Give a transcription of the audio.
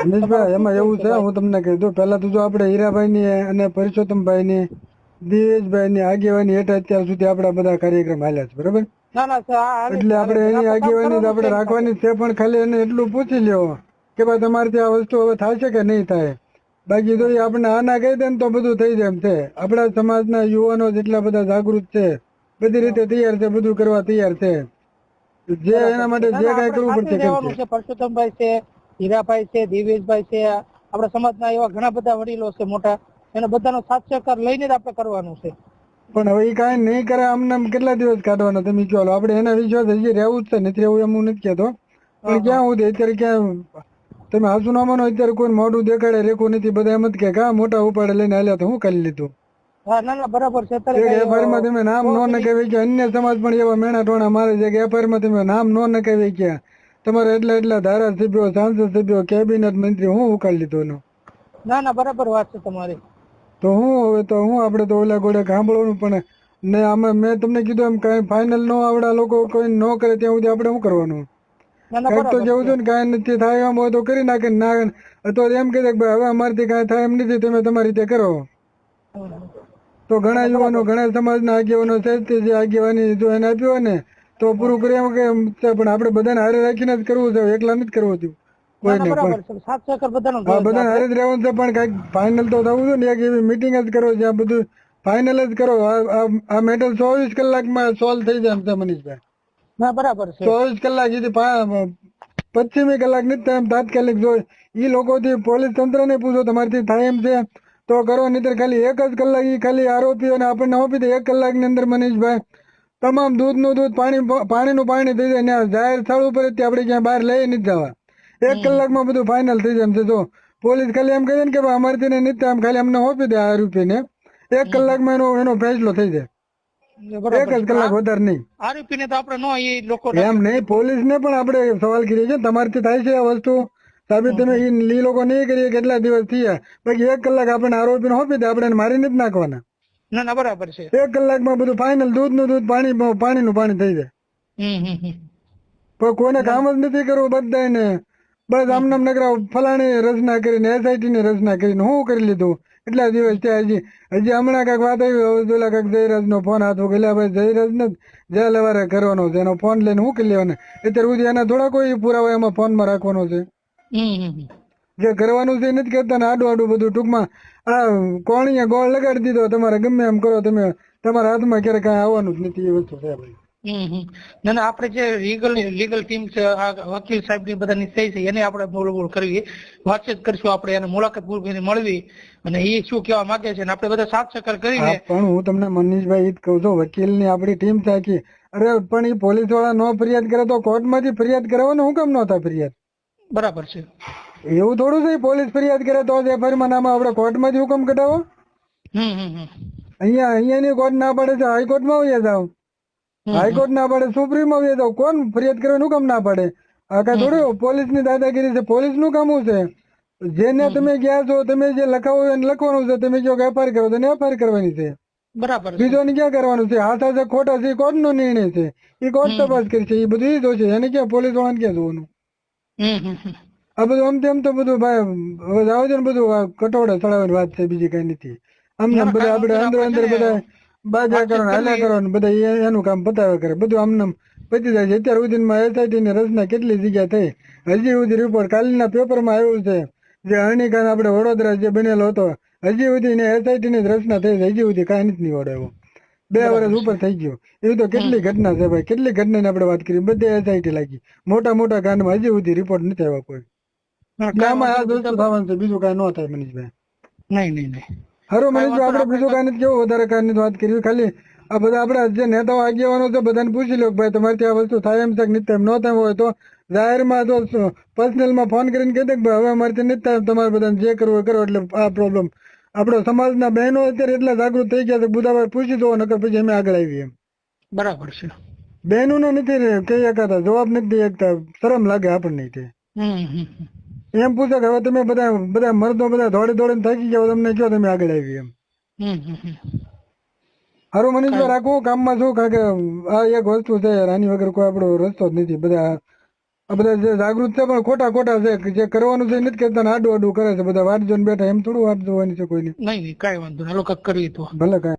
મનીષભાઈ એમાં એવું છે હું તમને કહી દઉં પહેલા તો જો આપણે હીરાભાઈ ની અને પરસોત્તમભાઈ ની દિવેશભાઈ ની આગેવાની હેઠળ અત્યાર સુધી આપણા બધા કાર્યક્રમ હાલ્યા છે બરાબર? એટલે આપણે એની આગેવાની આપણે રાખવાની છે પણ ખાલી એને એટલું પૂછી લ્યો કે ભાઈ તમારે આ વસ્તુ હવે થશે કે નહીં થાય? બાકી તો આપણે આના કહી દે ને તો બધું થઈ જાય એમ છે. આપણા સમાજના યુવાનો જેટલા બધા જાગૃત છે બધી રીતે તૈયાર છે બધું કરવા તૈયાર છે. જે એના માટે જે કઈ કરવું પડશે પરસોત્તમભાઈ છે હીરાભાઈ છે દિવેશભાઈ છે આપણા સમાજના એવા ઘણા બધા વડીલો છે મોટા. એને બધાનો સાથ સહકાર લઈને જ આપણે કરવાનું છે. પણ હવે એ કાંઈ નહીં કરે આમને આમ કેટલા દિવસ કાઢવાના તમે કહો. આપણે એના વિશ્વાસ હજી રહેવું જ છે નથી રહેવું એમ હું નથી કહેતો. પણ ક્યાં હું અત્યારે ક્યાં તમે હાસુ ના માનો અત્યારે કોઈ મોઢું દેખાડે રેખું નથી બધા એમ જ કે કા મોટા ઉપાડે લઈને હાલ્યા તો હું કરી લીધું? હા ના ના બરાબર છે. એફઆઈઆરમાં તમે નામ નો નખાવી કે અન્ય સમાજ પણ એવા મેણા ટોણા મારે છે કે એફઆઈઆરમાં તમે નામ નો નખાવી કે તમારા એટલા એટલા ધારાસભ્યો સાંસદ સભ્યો કેબિનેટ મંત્રી હું ઉકાળી લીધો એનો? ના ના બરાબર વાત છે તમારી. તો હું હવે તો હું આપણે તો ઓલા ગોળે સાંભળવાનું પણ ને આમાં મેં તમને કીધું એમ કઈ ફાઇનલ નો આવડા લોકો કોઈ ન કરે ત્યાં સુધી આપણે શું કરવાનું? ના ના કંઈક તો જેવું છે. ને કાંઈ નથી થાય એમ હોય તો કરી નાખે ના તો એમ કે ભાઈ હવે અમારથી કાંઈ થાય એમ નથી તમે તમારી રીતે કરો. તો ઘણા યુવાનો ઘણા સમાજના આગેવાનો છે જે આગેવાની જો એને આપ્યો હોય ને તો પૂરું કરી એમ કે પણ આપણે બધાને હારે રાખીને જ કરવું છે એકલા નથી કરવું થયું કોઈને પણ. સહકાર બધાનો હા બધાને હારે જ રહેવાનું છે પણ કાંઈક ફાઇનલ તો થવું છે ને એક એવી મિટિંગ જ કરો જ્યાં બધું ફાઇનલ જ કરો. આ- આ- આ મેટર ચોવીસ કલાકમાં સોલ્વ થઈ જાય એમ છે મનીષભાઈ. ના બરાબર છે. ચોવીસ કલાક સુધી પશ્ચિમી કલાકની એમ તાત્કાલિક જો ઈ લોકોથી પોલીસ તંત્ર ને પૂછો તમારથી થાય એમ છે? તો કરો નહીતર ખાલી એક જ કલાક ઈ ખાલી આરોપીઓને આપણને આપી દે એક કલાકની અંદર મનીષભાઈ. તમામ દૂધનું દૂધ પાણી પાણીનું પાણી થઈ જાય જાહેર સ્થળ ઉપર જ આપણે ક્યાં બહાર લઈ નથી જવા. એક કલાકમાં બધું ફાઇનલ થઈ જાય તો જો પોલીસ ખાલી એમ કહે છે ને કે ભાઈ અમારથી નથી એમ ખાલી અમને આપી દે આ આરોપીને એક કલાકમાં એનો એનો ફેસલો થઈ જાય. એક જ કલાક વધારે નહીં. આરોપીને તો આપણે નો એ લોકો એમ નહીં પોલીસ ને પણ આપણે સવાલ કરીએ છીએ. તમારથી થાય છે આ વસ્તુ? સાબિત તમે એ લોકો નહીં કરીએ કેટલા દિવસ થયા? બાકી એક કલાક આપણને આરોપીને આપી દે આપણે મારી જ નાખવાના. ના ના બરાબર છે. એક કલાકમાં બધું ફાઇનલ દૂધનું દૂધ પાણી પાણીનું પાણી થઈ જાય. પણ કોઈને કામ જ નથી કરવું બધાને બસ આમનામ નગરા ફલાણી રચના કરીને એસઆઈટી ની રચના કરીને હું કરી લીધું. એટલા દિવસ થયા હજી. હજી હમણાં કાંઈક વાત આવી હવે ઓલા કાંઈક જયરાજ નો ફોન હાથ ગયેલા ભાઈ જયરાજ ને જે લેવારે કરવાનો છે. એનો ફોન લઈને હું કરી લેવાનો. અત્યારે સુધી એના થોડા કોઈ પુરાવા એમાં ફોનમાં રાખવાનો છે. જે કરવાનું છે એ નથી કરતા ને આડું આડું બધું ટૂંકમાં. આ કોણીએ ગોળ લગાડી દીધો તમારે ગમે એમ કરો તમે તમારા હાથમાં ક્યારે કાંઈ આવવાનું જ નથી એ વસ્તુ છે ભાઈ. ના ના આપણે જે લીગલ લીગલ ટીમ છે આ વકીલ સાહેબની બધાની સહી છે એને આપણે મૂળભૂળ કરવી. વાતચીત કરશું આપણે એને મુલાકાત પૂર્વકની મળવી. અને એ શું કહેવા માંગે છે અને આપણે બધા સાથ સહકાર કરીને પણ હું તમને મનીષભાઈ ઈ જ કહું છું વકીલની આપણી ટીમ થાકી અરે પણ એ પોલીસવાળા નો ફરિયાદ કરે તો કોર્ટમાંથી ફરિયાદ કરવાનો હું કેમ નો થાય ફરિયાદ? બરાબર છે. એવું થોડું છે પોલીસ ફરિયાદ કરે તો જ એફઆઈઆરમાં નામ. આપણે કોર્ટમાંથી હુકમ કઢાવો. હમ. અહીંયા ની કોર્ટ ના પડે છે હાઈકોર્ટમાં વયા જાવ હાઈકોર્ટ ના પડે સુપ્રીમમાં વયા જાવ કોણ ફરિયાદ કરવાનું હુકમ ના પડે? આ કાંઈ થોડું પોલીસની દાદાગીરી છે પોલીસનું કામ છે? જેને તમે ગયા છો તમે જે લખાવો એને લખવાનું છે તમે જો એફઆઈઆર કરો તો એફઆઈઆર કરવાની છે. બરાબર બીજો બીજોને ક્યાં કરવાનું છે? હાથ છે ખોટા છે કોર્ટ નો નિર્ણય છે. એ કોર્ટ તપાસ કરશે એ બધું જોશે એને ક્યાં પોલીસ વાળાને ક્યાં જોવાનું. આ બધું આમ તેમ તો બધું ભાઈ હવે જાવ છે ને બધું કટોળે ચડાવવાની વાત છે બીજી કઈ નથી. આમને બધા આપણે અંદર અંદર બધા બાજા કરો ને હાલ્યા કરો ને બધા એનું કામ પતાવે કરે. બધું આમને આમ પતી જાય છે. અત્યાર સુધીમાં એસઆઈટી ની રચના કેટલી જગ્યા થઈ? હજી સુધી રિપોર્ટ કાલના પેપરમાં આવ્યું છે જે હરણીકાંડ આપણે વડોદરા જે બનેલો હતો હજી સુધી ને એસઆઈટી ની રચના થઈ છે. હજી સુધી કાંઈ નથી નીવડાવ્યો બે વર્ષ ઉપર થઈ ગયું. એવી તો કેટલી ઘટના છે ભાઈ. કેટલી ઘટનાની આપણે વાત કરી બધે એસઆઈટી લાગી. મોટા મોટા કાંડમાં હજી સુધી રિપોર્ટ નથી આવ્યો કોઈ. આમાં આ જ થવાનું છે બીજું કાંઈ ન થાય મનીષભાઈ નહીં નહીં નહીં. હારું મનીષભાઈ આપણે બીજું કાંઈ નથી કેવું વધારે કાંઈ વાત કરી ખાલી આ બધા આપણા જે નેતાઓ આગેવાનો છે બધાને પૂછી લો ભાઈ તમારથી આ વસ્તુ થાય એમ છે કે નથી થાય ન થાય હોય તો જાહેરમાં તો પર્સનલમાં ફોન કરીને કહી દે કે ભાઈ હવે અમારથી નથી થાય તમારે બધાને જે કરવું કરો એટલે આ પ્રોબ્લેમ આપણો સમાજના બહેનો અત્યારે એટલા જાગૃત થઈ ગયા છે બુધાભાઈ પૂછી દો નકર પછી અમે આગળ આવીએ બરાબર છે. બહેનો નથી કહી શકાતા જવાબ નથી દઈ શકતા શરમ લાગે આપણને તે. એમ પૂછે કે હવે તમે બધા બધા મર્દો બધા દોડી દોડીને થાકી ગયા તમને કયો તમે આગળ આવી એમ. હારું મનીષભાઈ રાખવું કામમાં શું કારણ કે આ એક વસ્તુ છે રાની વગર કોઈ આપણો રસ્તો જ નથી. બધા આ બધા જે જાગૃત છે પણ ખોટા ખોટા છે. જે કરવાનું છે નથી કરતા આડું આડું કરે છે. બધા વાટ જોઈને બેઠા એમ થોડું વાટ જોવાની છે કોઈની. નહીં નહીં કાંઈ વાંધો નહીં. લોકો કરવી તો. ભલે કાંઈ